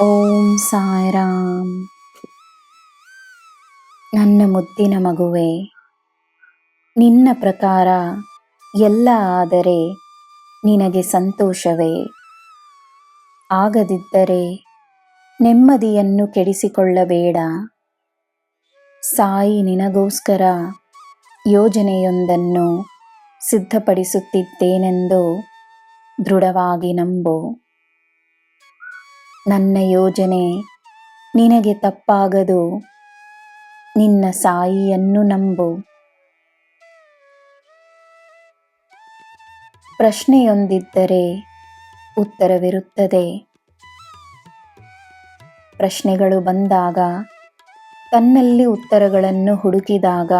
ಓಂ ಸಾಯಿರಾಮ್. ನನ್ನ ಮುದ್ದಿನ ಮಗುವೆ, ನಿನ್ನ ಪ್ರಕಾರ ಎಲ್ಲ ಆದರೆ ನಿನಗೆ ಸಂತೋಷವೇ? ಆಗದಿದ್ದರೆ ನೆಮ್ಮದಿಯನ್ನು ಕೆಡಿಸಿಕೊಳ್ಳಬೇಡ. ಸಾಯಿ ನಿನಗೋಸ್ಕರ ಯೋಜನೆಯೊಂದನ್ನು ಸಿದ್ಧಪಡಿಸುತ್ತಿದ್ದೇನೆಂದು ದೃಢವಾಗಿ ನಂಬು. ನನ್ನ ಯೋಜನೆ ನಿನಗೆ ತಪ್ಪಾಗದು. ನಿನ್ನ ಸಾಯಿಯನ್ನು ನಂಬು. ಪ್ರಶ್ನೆಯೊಂದಿದ್ದರೆ ಉತ್ತರವಿರುತ್ತದೆ. ಪ್ರಶ್ನೆಗಳು ಬಂದಾಗ ತನ್ನಲ್ಲಿ ಉತ್ತರಗಳನ್ನು ಹುಡುಕಿದಾಗ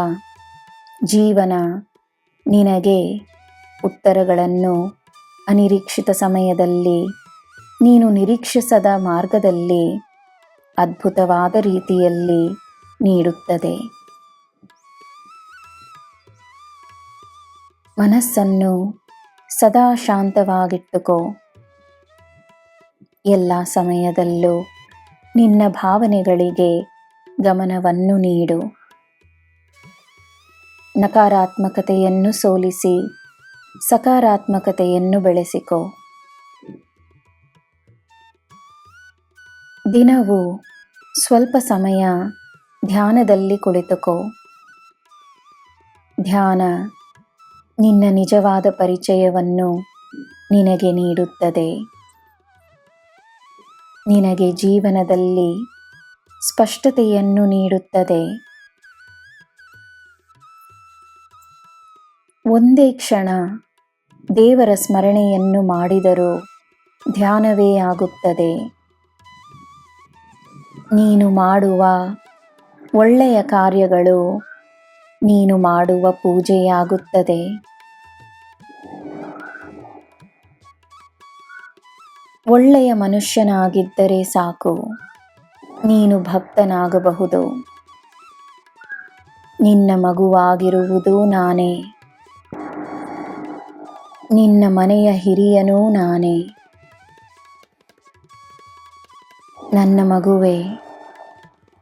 ಜೀವನ ನಿನಗೆ ಉತ್ತರಗಳನ್ನು ಅನಿರೀಕ್ಷಿತ ಸಮಯದಲ್ಲಿ ನೀನು ನಿರೀಕ್ಷಿಸದ ಮಾರ್ಗದಲ್ಲಿ, ಅದ್ಭುತವಾದ ರೀತಿಯಲ್ಲಿ ನೀಡುತ್ತದೆ. ಮನಸ್ಸನ್ನು ಸದಾ ಶಾಂತವಾಗಿಟ್ಟುಕೋ. ಎಲ್ಲ ಸಮಯದಲ್ಲೂ ನಿನ್ನ ಭಾವನೆಗಳಿಗೆ ಗಮನವನ್ನು ನೀಡು. ನಕಾರಾತ್ಮಕತೆಯನ್ನು ಸೋಲಿಸಿ, ಸಕಾರಾತ್ಮಕತೆಯನ್ನು ಬೆಳೆಸಿಕೊ. ದಿನವೂ ಸ್ವಲ್ಪ ಸಮಯ ಧ್ಯಾನದಲ್ಲಿ ಕುಳಿತುಕೋ. ಧ್ಯಾನ ನಿನ್ನ ನಿಜವಾದ ಪರಿಚಯವನ್ನು ನಿನಗೆ ನೀಡುತ್ತದೆ. ನಿನಗೆ ಜೀವನದಲ್ಲಿ ಸ್ಪಷ್ಟತೆಯನ್ನು ನೀಡುತ್ತದೆ. ಒಂದೇ ಕ್ಷಣ ದೇವರ ಸ್ಮರಣೆಯನ್ನು ಮಾಡಿದರೂ ಧ್ಯಾನವೇ ಆಗುತ್ತದೆ. ನೀನು ಮಾಡುವ ಒಳ್ಳೆಯ ಕಾರ್ಯಗಳು ನೀನು ಮಾಡುವ ಪೂಜೆಯಾಗುತ್ತದೆ. ಒಳ್ಳೆಯ ಮನುಷ್ಯನಾಗಿದ್ದರೆ ಸಾಕು. ನೀನು ಭಕ್ತನಾಗಬಹುದು. ನಿನ್ನ ಮಗುವಾಗಿರುವುದು ನಾನೇ. ನಿನ್ನ ಮನೆಯ ಹಿರಿಯನೂ ನಾನೇ. ನನ್ನ ಮಗುವೆ,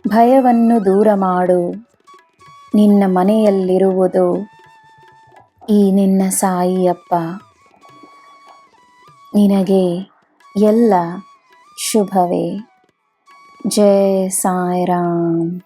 ಭಯವನ್ನು ದೂರ ಮಾಡು. ನಿನ್ನ ಮನೆಯಲ್ಲಿರುವುದು ಈ ನಿನ್ನ ಸಾಯಿಯಪ್ಪ. ನಿನಗೆ ಎಲ್ಲ ಶುಭವೇ. ಜಯ ಸಾಯಿರಾಮ್.